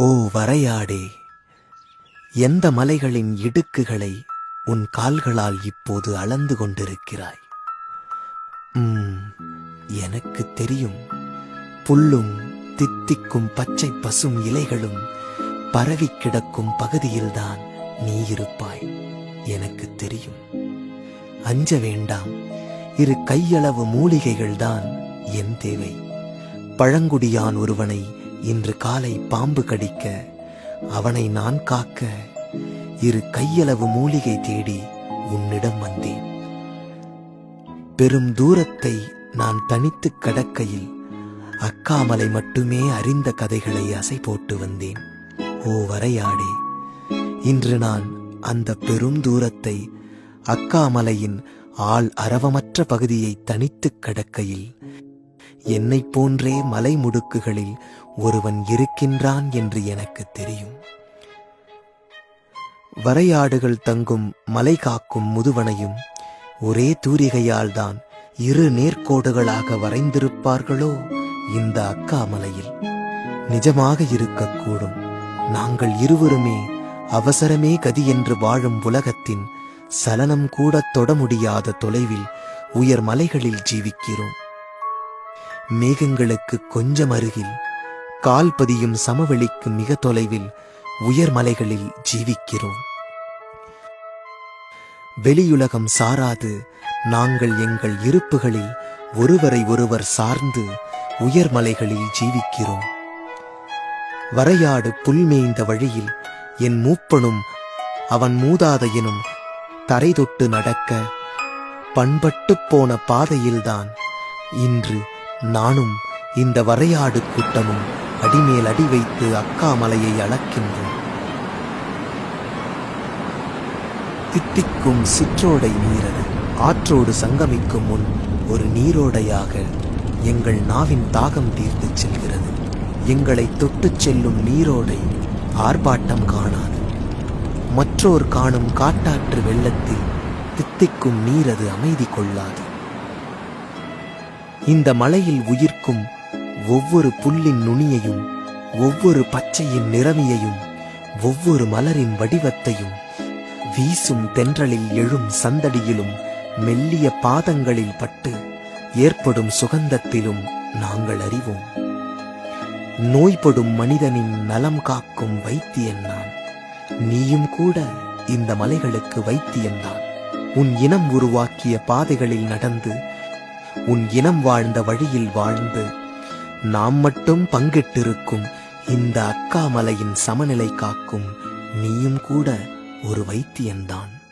ஓ வரையாடே எந்த மலைகளின் இடுக்குகளை உன் கால்களால் இப்போது அளந்து கொண்டிருக்கிறாய்? உம், எனக்கு தெரியும். புல்லும் தித்திக்கும் பச்சை பசும் இலைகளும் பரவிக் கிடக்கும் பகுதியில்தான் நீ இருப்பாய் எனக்கு தெரியும். அஞ்ச வேண்டாம் இரு கையளவு மூலிகைகள்தான் என் தேவை. பழங்குடியான் ஒருவனை இன்று காலை பாம்பு கடிக்க அவனை நான் காக்க இரு கையளவு மூலிகை தேடி உன்னிடம் வந்தேன். பெரும் தூரத்தை நான் தனித்து கடக்கையில் அக்காமலை மட்டுமே அறிந்த கதைகளை அசை போட்டு வந்தேன். ஓ வரையாடே இன்று நான் அந்த பெரும் தூரத்தை அக்காமலையின் ஆள் அரவமற்ற பகுதியை தனித்துக் கடக்கையில் என்னைப் போன்றே மலை முடுக்குகளில் ஒருவன் இருக்கின்றான் என்று எனக்கு தெரியும். வரையாடுகள் தங்கும் மலை காக்கும் முதுவனையும் ஒரே தூரிகையால் தான் இரு நேர்கோடுகளாக வரைந்திருப்பார்களோ இந்த அக்காமலையில். நிஜமாக இருக்கக்கூடும். நாங்கள் இருவருமே அவசரமே கதி என்று வாழும் உலகத்தின் சலனம் கூட தொட முடியாத தொலைவில் உயர் மலைகளில் ஜீவிக்கிறோம். மேகங்களுக்கு கொஞ்சம் அருகில் கால் பதியும் சமவெளிக்கு மிக தொலைவில் உயர்மலைகளில் ஜீவிக்கிறோம். வெளியுலகம் சாராது நாங்கள் எங்கள் இருப்புகளில் ஒருவரை ஒருவர் சார்ந்து உயர்மலைகளில் ஜீவிக்கிறோம். வரையாடு புல்மேய்ந்த வழியில் என் மூப்பனும் அவன் மூதாதையனும் தரை தொட்டு நடக்க பண்பட்டு போன பாதையில்தான் இன்று நானும் இந்த வரையாடு கூட்டமும் அடிமேல் அடி வைத்து அக்காமலையை அளக்கின்றோம். தித்திக்கும் சிற்றோடை நீரது ஆற்றோடு சங்கமிக்கும் முன் ஒரு நீரோடையாக எங்கள் நாவின் தாகம் தீர்த்துச் செல்கிறது. எங்களை தொட்டுச் செல்லும் நீரோடை ஆர்ப்பாட்டம் காணாது. மற்றோர் காணும் காட்டாற்று வெள்ளத்தில் தித்திக்கும் நீரது அமைதி கொள்ளாது. இந்த மலையில் உயிர்க்கும் ஒவ்வொரு புல்லின் நுனியையும் ஒவ்வொரு பச்சையின் நிறமியையும் ஒவ்வொரு மலரின் வடிவத்தையும் வீசும் தென்றலில் எழும் சந்தடியிலும் மெல்லிய பாதங்களில் பட்டு ஏற்படும் சுகந்தத்திலும் நாங்கள் அறிவோம். நோய்படும் மனிதனின் நலம் காக்கும் வைத்தியன் நான். நீயும் கூட இந்த மலைகளுக்கு வைத்தியன்தான் உன் இனம் உருவாக்கிய பாதைகளில் நடந்து உன் இனம் வாழ்ந்த வழியில் வாழ்ந்து நாம் மட்டும் பங்கிட்டிருக்கும் இந்த அக்காமலையின் சமநிலை காக்கும் நீயும் கூட ஒரு வைத்தியன்தான்.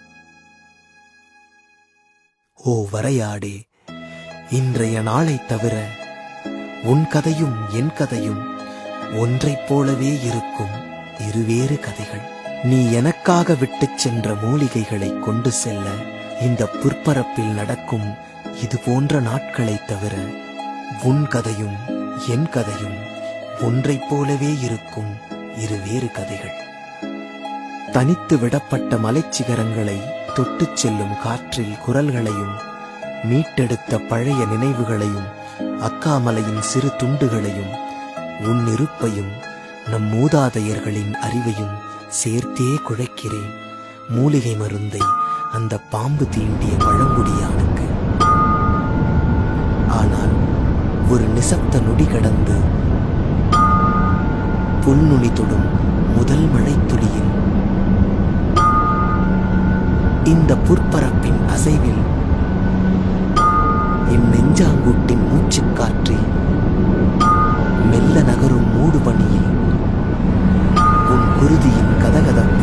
ஓ வரையாடே இன்றைய நாளைத் தவிர உன் கதையும் என் கதையும் ஒன்றைப் போலவே இருக்கும் இருவேறு கதைகள். நீ எனக்காக விட்டுச் சென்ற மூலிகைகளை கொண்டு செல்ல இந்த புற்பரப்பில் நடக்கும் இது போன்ற நாட்களைத் தவிர உன் கதையும் என் கதையும் ஒன்றைப் போலவே இருக்கும் இருவேறு கதைகள். தனித்து விடப்பட்ட மலைச்சிகரங்களை தொட்டுச் செல்லும் காற்றில் குரல்களையும் மீட்டெடுத்த பழைய நினைவுகளையும் அக்காமலையின் சிறு துண்டுகளையும் உன் இருப்பையும் நம் மூதாதையர்களின் அறிவையும் சேர்த்தே குழைக்கிறேன். மூலிகை மருந்தை அந்த பாம்பு தீண்டிய பழங்குடியானது ஒரு நிசப்த நொடி கடந்து புல்நுனி தொடும் முதல் மழைத்துளியில். இந்த புற்பரப்பின் அசைவில் என் நெஞ்சாங்கூட்டின் மூச்சுக்காற்றில் மெல்ல நகரும் மூடுபனியில் உன் குருதியின் கதகதப்பு